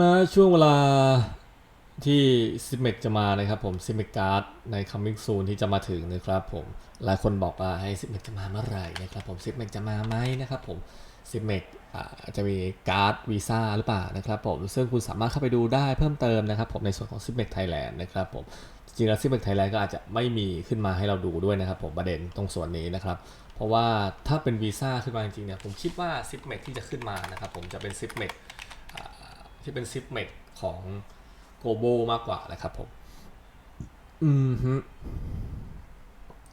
ณช่วงเวลาที่ซิมเมกจะมานะครับผมซิมเมกการ์ดใน coming soon ที่จะมาถึงนะครับผมหลายคนบอกว่าให้ซิมเมกจะมาเมื่อไหร่นะครับผมซิมเมกจะมาไหมนะครับผมซิมเมกจะมีการ์ดวีซ่าหรือเปล่านะครับผมซึ่งคุณสามารถเข้าไปดูได้เพิ่มเติมนะครับผมในส่วนของซิมเมกไทยแลนด์นะครับผมจริงๆแล้วซิมเมกไทยแลนด์ก็อาจจะไม่มีขึ้นมาให้เราดูด้วยนะครับผมประเด็นตรงส่วนนี้นะครับเพราะว่าถ้าเป็นวีซ่าขึ้นมาจริงๆเนี่ยผมคิดว่าซิปเมกที่จะขึ้นมานะครับผมจะเป็นซิปเมก ที่เป็นซิปเมกของโกโบมากกว่านะครับผม อืมฮึ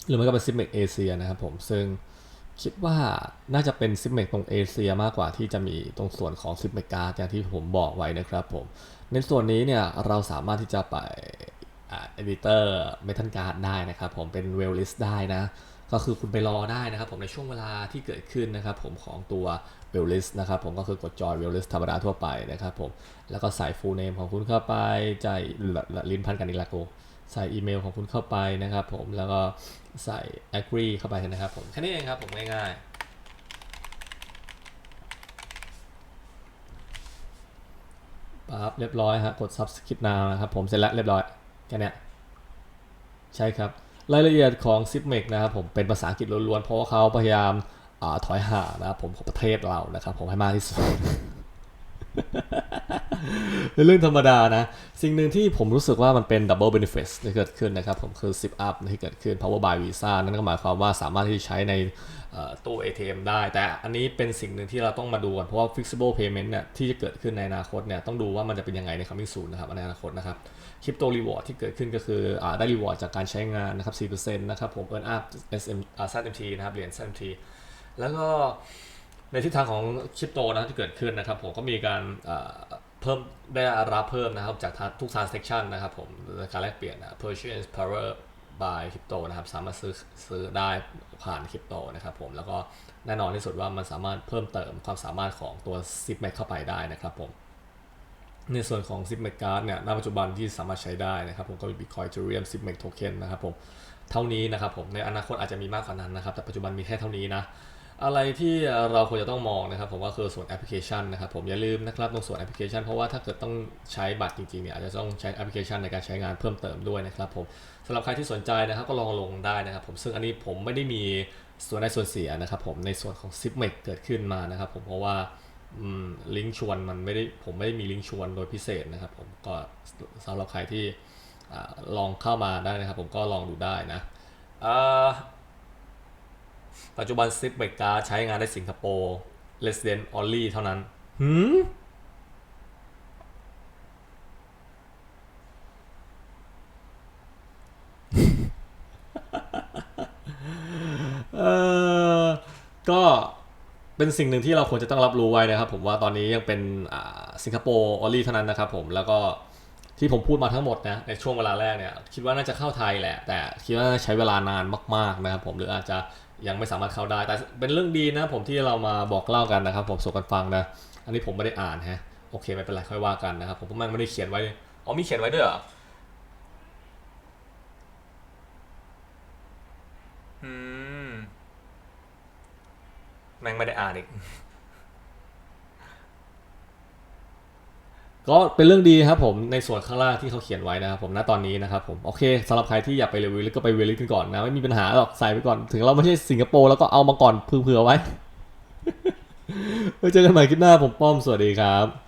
หรือไม่ก็เป็นซิปเมกเอเชียนะครับผม ซึ่งคิดว่าน่าจะเป็นซิปเมกตรงเอเชียมากกว่าที่จะมีตรงส่วนของซิปเมกการ์ดอย่างที่ผมบอกไว้นะครับผม ในส่วนนี้เนี่ยเราสามารถที่จะไปเอดิเตอร์เมทัลการ์ดได้นะครับผมเป็นเวลลิสได้นะ ก็คือคุณไปรอได้นะครับผมในช่วงเวลาที่เกิดขึ้นนะครับผมของตัวเวลลิสนะครับผมก็คือกดจอยเวลลิสธรรมดาทั่วไปนะครับผมแล้วก็ใส่ฟูลเนมของคุณเข้าไปใจายลิ้นพันกันอีกละโกใส่อีเมลของคุณเข้าไปนะครับผมแล้วก็ใส่ agree เข้าไปนะครับผมแค่นี้เองครับผมง่ายๆปั๊บเรียบร้อยฮะกด subscript now นะครับผมเสร็จแล้วเรียบร้อยแค่นี้ใช่ครับ รายละเอียดของ z i p m e กนะครับผมเป็นภาษาอังกฤษล้วนๆ เพราะว่าเขาพยายามอถอยห่างนะครับผมของประเทศเรานะครับผมให้มากที่สุด เป็นเรื่องธรรมดานะ สิ่งหนึ่งที่ผมรู้สึกว่ามันเป็น double benefit ที่เกิดขึ้นนะครับผมคือ zip up ที่เกิดขึ้น power by visa นั่นก็หมายความว่าสามารถที่จะใช้ในเอ่อตู้ ATM ได้ แต่อันนี้เป็นสิ่งหนึ่งที่เราต้องมาดูกันเพราะว่า flexible payment เนี่ยที่จะเกิดขึ้นในอนาคตเนี่ยต้องดูว่ามันจะเป็นยังไงใน coming soon นะครับในอนาคตนะครับคริปโตรีวอร์ดที่เกิดขึ้นก็คืออได้รีวอร์ดจากการใช้งานนะครับ4%นะครับผม earn up SM อ่า ZMT นะครับเหรียญ ZMT แล้วก็ในทิศทางของคริปโตนะที่เกิดขึ้นนะครับผมก็มีการ เพิ่มได้รับเพิ่มนะครับจากทุก transaction นะครับผมการแลกเปลี่ยนนะ purchase power by crypto นะครับสามารถซื้อซื้อได้ผ่านคริปโตนะครับผมแล้วก็แน่นอนที่สุดว่ามันสามารถเพิ่มเติมความสามารถของตัว zip m a เข้าไปได้นะครับผมในส่วนของ zip m a c card เนี่ยณปัจจุบันที่สามารถใช้ได้นะครับผมก็มี Bitcoin Ethereum zip m a c token นะครับผมเท่านี้นะครับผมในอนาคตอาจจะมีมากกว่านั้นนะครับแต่ปัจจุบันมีแค่เท่านี้นะ อะไรที่เราควรจะต้องมองนะครับผมก็คือส่วนแอปพลิเคชันนะครับผมอย่าลืมนะครับตรงส่วนแอปพลิเคชัน เพราะว่าถ้าเกิดต้องใช้บัตรจริงๆเนี่ยอาจจะต้องใช้แอปพลิเคชันในการใช้งานเพิ่มเติมด้วยนะครับผมสำหรับใครที่สนใจนะครับก็ลองลงได้นะครับผมซึ่งอันนี้ผมไม่ได้มีส่วนได้ส่วนเสียนะครับผมในส่วนของ z i p m a c เกิดขึ้นมานะครับผมเพราะว่าลิงก์ชวนมันไม่ได้ผมไม่ได้มีลิงก์ชวนโดยพิเศษนะครับผมก็สำหรับใครที่ลองเข้ามาได้นะครับผมก็ลองดูได้นะอ่า ปัจจุบันซิปเบกาใช้งานในสิงคโปร์ resident only เท่านั้นหืมเออก็เป็นสิ่งหนึ่งที่เราควรจะต้องรับรู้ไว้นะครับผมว่าตอนนี้ยังเป็นสิงคโปร์ออลลี่เท่านั้นนะครับผมแล้วก็ ที่ผมพูดมาทั้งหมดนะในช่วงเวลาแรกเนี่ยคิดว่าน่าจะเข้าไทยแหละ แต่คิดว่าใช้เวลานานมากๆนะครับผมหรืออาจจะยังไม่สามารถเข้าได้ แต่เป็นเรื่องดีนะผมที่เรามาบอกเล่ากันนะครับ ผมส่งกันฟังนะ อันนี้ผมไม่ได้อ่านฮะโอเคไม่เป็นไรค่อยว่ากันนะครับผมเพราะมันไม่ได้เขียนไว้อ๋อมีเขียนไว้ด้วยเหรออืมแม่งไม่ได้อ่านอีก ก็เป็นเรื่องดีครับผมในส่วนข้างล่างที่เขาเขียนไว้นะครับผมณตอนนี้นะครับผมโอเคสำหรับใครที่อยากไปเรวิวก็ไปเวลิกันก่อนนะไม่มีปัญหาหรอกใส่ไปก่อนถึงเราไม่ใช่สิงคโปร์แล้วก็เอามาก่อนเผื่อๆไว้ไว้เจอกันใหม่คลิปหน้าผมป้อมสวัสดีครับ